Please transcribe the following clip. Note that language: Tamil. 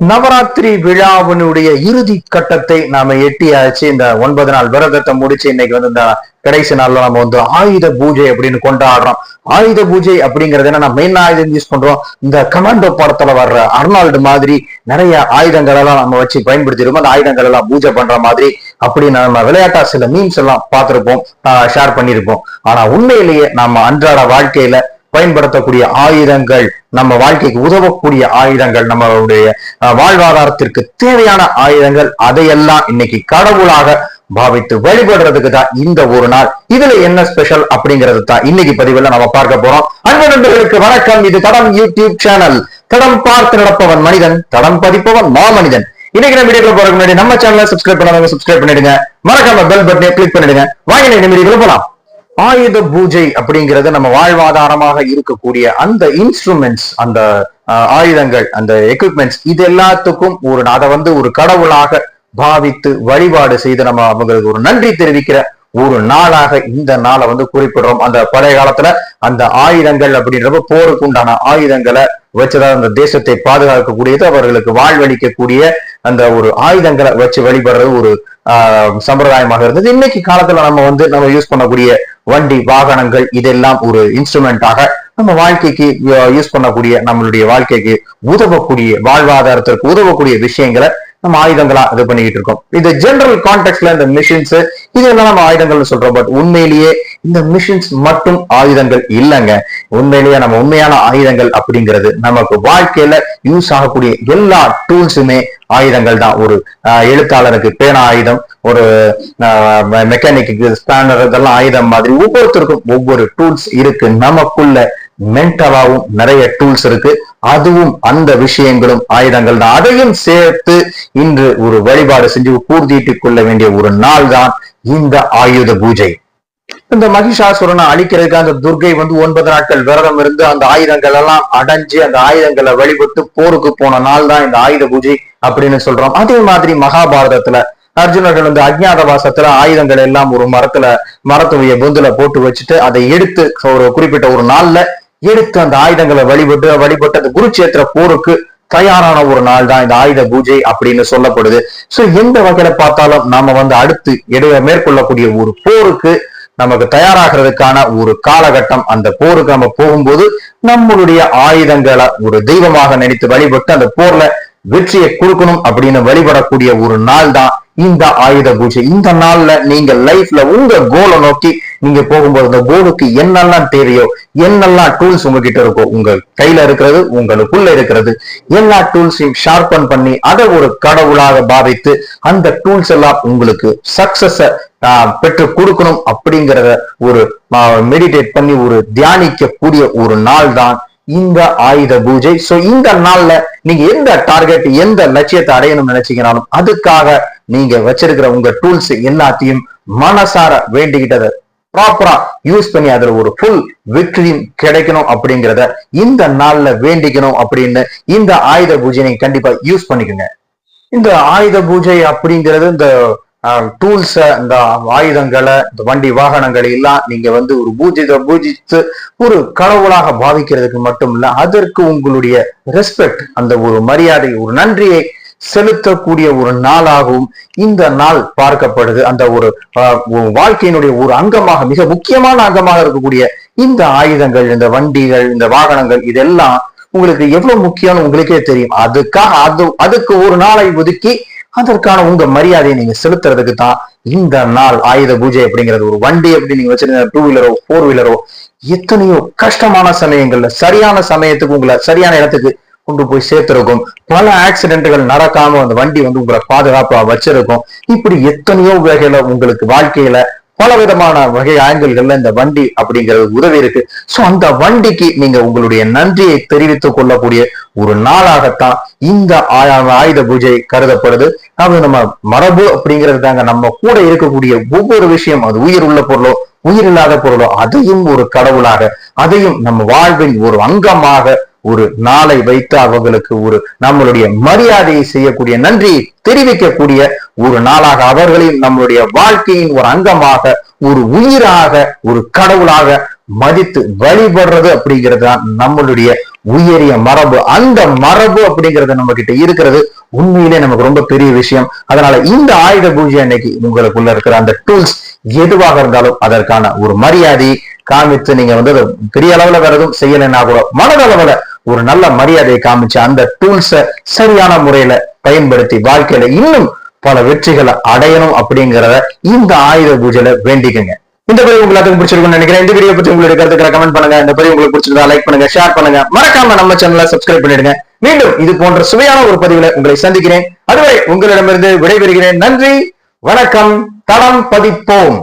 நவராத்திரி விழாவினுடைய இறுதி கட்டத்தை நாம எட்டியாச்சு. இந்த ஒன்பது நாள் விரதத்தை முடிச்சு இன்னைக்கு வந்து இந்த கடைசி நாள்ல நம்ம வந்து ஆயுத பூஜை அப்படின்னு கொண்டாடுறோம். ஆயுத பூஜை அப்படிங்கறது என்ன மெயின் ஆயுதம் யூஸ் பண்றோம். இந்த கமாண்டோ படத்துல வர்ற அர்னால்டு மாதிரி நிறைய ஆயுதங்கள் எல்லாம் நம்ம வச்சு பயன்படுத்திருக்கோம். அந்த ஆயுதங்கள் எல்லாம் பூஜை பண்ற மாதிரி அப்படி நம்ம விளையாட்டா சில மீன்ஸ் எல்லாம் பார்த்திருப்போம். ஷேர் பண்ணியிருப்போம். ஆனா உண்மையிலேயே நம்ம அன்றாட வாழ்க்கையில பயன்படுத்தக்கூடிய ஆயுதங்கள் நம்ம வாழ்க்கைக்கு உதவக்கூடிய ஆயுதங்கள் நம்மளுடைய வாழ்வாதாரத்திற்கு தேவையான ஆயுதங்கள் அதையெல்லாம் இன்னைக்கு கடவுளாக பாவித்து வழிபடுறதுக்கு தான் இந்த ஒரு நாள். இதுல என்ன ஸ்பெஷல் அப்படிங்கிறது தான் இன்னைக்கு பதிவுல நம்ம பார்க்க போறோம். அன்பு நண்பர்களுக்கு வணக்கம். இது தடம் யூடியூப் சேனல் தடம் பார்த்து நடப்பவன் மனிதன் தடம் பதிப்பவன் மாமனிதன். இன்னைக்கு நம்ம வீடியோக்குள்ள போறதுக்கு முன்னாடி நம்ம சேனலை சப்ஸ்கிரைப் பண்ணாதவங்க சப்ஸ்கிரைப் பண்ணிடுங்க. மறக்காம பெல் பட்டனை கிளிக் பண்ணிடுங்க. வாங்க இந்த வீடியோக்குள்ள போலாம் ஆயுத பூஜை அப்படிங்கிறது நம்ம வாழ்வாதாரமாக இருக்கக்கூடிய அந்த இன்ஸ்ட்ருமெண்ட்ஸ் அந்த ஆயுதங்கள் அந்த எக்யூப்மெண்ட்ஸ் இது எல்லாத்துக்கும் ஒரு அதை வந்து ஒரு கடவுளாக பாவித்து வழிபாடு செய்து நம்ம அவங்களுக்கு ஒரு நன்றி தெரிவிக்கிற ஒரு நாளாக இந்த நாளை வந்து குறிப்பிடுறோம். அந்த பழைய காலத்துல அந்த ஆயுதங்கள் அப்படின்றப்ப போருக்கு உண்டான ஆயுதங்களை வச்சுதான் அந்த தேசத்தை பாதுகாக்கக்கூடியது அவர்களுக்கு வாழ்வளிக்கக்கூடிய அந்த ஒரு ஆயுதங்களை வச்சு வழிபடுறது ஒரு சம்பிரதாயமாக இருந்தது. இன்னைக்கு காலத்துல நம்ம வந்து நம்ம யூஸ் பண்ணக்கூடிய வண்டி வாகனங்கள் இதெல்லாம் ஒரு இன்ஸ்ட்ருமெண்டாக நம்ம வாழ்க்கைக்கு யூஸ் பண்ணக்கூடிய நம்மளுடைய வாழ்க்கைக்கு உதவக்கூடிய வாழ்வாதாரத்திற்கு உதவக்கூடிய விஷயங்களை நம்ம ஆயுதங்களா இது பண்ணிக்கிட்டு இருக்கோம். இந்த ஜெனரல் கான்டெக்ட்ல இந்த மிஷின்ஸ் இதெல்லாம் நம்ம ஆயுதங்கள்னு சொல்றோம்? பட் உண்மையிலேயே இந்த மிஷின்ஸ் மட்டும் ஆயுதங்கள் இல்லைங்க. உண்மையிலேயே நம்ம உண்மையான ஆயுதங்கள் அப்படிங்கிறது நமக்கு வாழ்க்கையில யூஸ் ஆகக்கூடிய எல்லா டூல்ஸுமே ஆயுதங்கள் தான். ஒரு எழுத்தாளருக்கு பேனா ஆயுதம் ஒரு மெக்கானிக்கு ஸ்பேனர் இதெல்லாம் ஆயுதம் மாதிரி ஒவ்வொருத்தருக்கும் ஒவ்வொரு டூல்ஸ் இருக்கு. நமக்குள்ள மென்டலாவும் நிறைய டூல்ஸ் இருக்கு. அதுவும் அந்த விஷயங்களும் ஆயுதங்கள் தான். அதையும் சேர்த்து இன்று ஒரு வழிபாடு செஞ்சு பூர்த்திட்டுக் கொள்ள வேண்டிய ஒரு நாள் தான் இந்த ஆயுத பூஜை. இந்த மகிஷாசுரனை அழிக்கிறதுக்கு அந்த துர்கை வந்து ஒன்பது நாட்கள் விரதம் இருந்து அந்த ஆயுதங்கள் எல்லாம் அடைஞ்சு அந்த ஆயுதங்களை வழிபட்டு போருக்கு போன நாள் தான் இந்த ஆயுத பூஜை அப்படின்னு சொல்றோம். அதே மாதிரி மகாபாரதத்துல அர்ஜுனர்கள் வந்து அஜ்ஞாதவாசத்துல ஆயுதங்கள் எல்லாம் ஒரு மரத்துல மரத்துடைய பொந்துல போட்டு வச்சுட்டு அதை எடுத்து ஒரு குறிப்பிட்ட ஒரு நாள்ல எடுத்து அந்த ஆயுதங்களை வழிபட்டு வழிபட்டு அந்த குருச்சேத்திர போருக்கு தயாரான ஒரு நாள் தான் இந்த ஆயுத பூஜை அப்படின்னு சொல்லப்படுது. சோ எந்த வகையில பார்த்தாலும் நாம வந்து அடுத்து எடு மேற்கொள்ளக்கூடிய ஒரு போருக்கு நமக்கு தயாராகிறதுக்கான ஒரு காலகட்டம். அந்த போருக்கு நம்ம போகும்போது நம்மளுடைய ஆயுதங்களை ஒரு தெய்வமாக நினைத்து வழிபட்டு அந்த போர்ல வெற்றியை கொடுக்கணும் அப்படின்னு வழிபடக்கூடிய ஒரு நாள் தான் இந்த ஆயுத பூஜை. இந்த நாள்ல நீங்க லைஃப்ல உங்க கோலை நோக்கி நீங்க போகும்போது அந்த போர்டுக்கு என்னெல்லாம் தேவையோ என்னெல்லாம் டூல்ஸ் உங்ககிட்ட இருக்கோ உங்க கையில இருக்கிறது உங்களுக்குள்ள இருக்கிறது எல்லா டூல்ஸையும் ஷார்பன் பண்ணி அதை ஒரு கடவுளாக பாவித்து அந்த டூல்ஸ் எல்லாம் உங்களுக்கு சக்சஸ பெற்று கொடுக்கணும் அப்படிங்கிறத ஒரு மெடிடேட் பண்ணி ஒரு தியானிக்கக்கூடிய ஒரு நாள் தான் இந்த ஆயுத பூஜை. சோ இந்த நாள்ல நீங்க எந்த டார்கெட் எந்த லட்சியத்தை அடையணும்னு நினைச்சீங்கனாலும் அதுக்காக நீங்க வச்சிருக்கிற உங்க டூல்ஸ் எல்லாத்தையும் மனசார வேண்டிக்கிட்டதை ப்ராப்பரா யூஸ் பண்ணி அதுல ஒரு ஃபுல் விக்டரி கிடைக்கணும் அப்படிங்கிறத இந்த நாள்ல வேண்டிக்கணும் அப்படின்னு இந்த ஆயுத பூஜை நீங்க கண்டிப்பா யூஸ் பண்ணிக்கோங்க. இந்த ஆயுத பூஜை அப்படிங்கிறது இந்த டூல்ஸ இந்த ஆயுதங்களை இந்த வண்டி வாகனங்களை எல்லாம் நீங்க வந்து ஒரு பூஜித பூஜித்து ஒரு கடவுளாக பாவிக்கிறதுக்கு மட்டும் இல்ல அதற்கு உங்களுடைய ரெஸ்பெக்ட் அந்த ஒரு மரியாதை ஒரு நன்றியை செலுத்தக்கூடிய ஒரு நாளாகவும் இந்த நாள் பார்க்கப்படுது. அந்த ஒரு வாழ்க்கையினுடைய ஒரு அங்கமாக மிக முக்கியமான அங்கமாக இருக்கக்கூடிய இந்த ஆயுதங்கள் இந்த வண்டிகள் இந்த வாகனங்கள் இதெல்லாம் உங்களுக்கு எவ்வளவு முக்கியம்னு உங்களுக்கே தெரியும். அதுக்காக அது அதுக்கு ஒரு நாளை ஒதுக்கி அதற்கான உங்க மரியாதையை நீங்க செலுத்துறதுக்கு தான் இந்த நாள் ஆயுத பூஜை அப்படிங்கிறது. ஒரு வண்டி அப்படி நீங்க வச்சிருந்த டூ வீலரோ ஃபோர் வீலரோ எத்தனையோ கஷ்டமான சமயங்கள்ல சரியான சமயத்துக்கு உங்களை சரியான இடத்துக்கு கொண்டு போய் சேர்த்திருக்கும். பல ஆக்சிடென்ட்கள் நடக்காம அந்த வண்டி வந்து உங்களை பாதுகாப்பா வச்சிருக்கும். இப்படி எத்தனையோ வகையில உங்களுக்கு வாழ்க்கையில பல விதமான வகை ஆங்கிள்கள்ல இந்த வண்டி அப்படிங்கிறது உதவி இருக்கு. சோ அந்த வண்டிக்கு நீங்க உங்களுடைய நன்றியை தெரிவித்துக் கொள்ளக்கூடிய ஒரு நாளாகத்தான் இந்த ஆயுத பூஜை கருதப்படுது. அது நம்ம மரபு அப்படிங்கிறது தாங்க நம்ம கூட இருக்கக்கூடிய ஒவ்வொரு விஷயம். அது உயிர் உள்ள பொருளோ உயிர் இல்லாத பொருளோ அதையும் ஒரு கடவுளாக அதையும் நம்ம வாழ்வின் ஒரு அங்கமாக ஒரு நாளை வைத்து அவர்களுக்கு ஒரு நம்மளுடைய மரியாதையை செய்யக்கூடிய நன்றி தெரிவிக்கக்கூடிய ஒரு நாளாக அவர்களையும் நம்மளுடைய வாழ்க்கையின் ஒரு அங்கமாக ஒரு உயிராக ஒரு கடவுளாக மதித்து வழிபடுறது அப்படிங்கிறது தான் நம்மளுடைய உயரிய மரபு. அந்த மரபு அப்படிங்கிறது நம்ம கிட்ட இருக்கிறது. உண்மையிலே நமக்கு ரொம்ப பெரிய விஷயம். அதனால இந்த ஆயுத பூஜை அன்னைக்கு உங்களுக்குள்ள இருக்கிற அந்த டூல்ஸ் எதுவாக இருந்தாலும் அதற்கான ஒரு மரியாதை காமித்து நீங்க வந்து அதை பெரிய அளவுல வேற எதுவும் செய்யலைன்னா கூட மனதளவுல ஒரு நல்ல மரியாதையை காமிச்சு அந்த டூல்ஸ சரியான முறையில பயன்படுத்தி வாழ்க்கையில இன்னும் பல வெற்றிகளை அடையணும் அப்படிங்கிறத இந்த ஆயுத பூஜையில வேண்டிக்கங்க. இந்த பதிவு உங்களுக்கு பிடிச்சிருக்கும்னு நினைக்கிறேன். இந்த வீடியோ பத்தி உங்களுக்கு கருத்துக்கிற கமெண்ட் பண்ணுங்க. இந்த பதிவு உங்களுக்கு பிடிச்சிருந்தா லைக் பண்ணுங்க ஷேர் பண்ணுங்க. மறக்காம நம்ம சேனலை சப்ஸ்கிரைப் பண்ணிடுங்க. மீண்டும் இது போன்ற சுவையான ஒரு பதிவுல உங்களை சந்திக்கிறேன். அதுவரை உங்களிடமிருந்து விடைபெறுகிறேன். நன்றி வணக்கம் தளம் பதிப்போம்.